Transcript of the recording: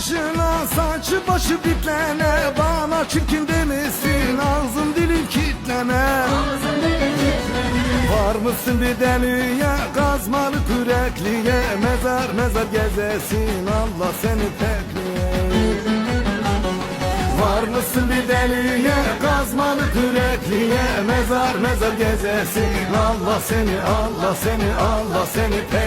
başına saçı başı bitlene Bana çirkin demesin ağzım dilim kitlene. Var mısın bir deliye kazmalı kürekliye Mezar mezar gezesin Allah seni tekliye. Var mısın bir deliye kazmalı kürekliye Mezar mezar gezesin Allah seni Allah seni Allah seni tekliye.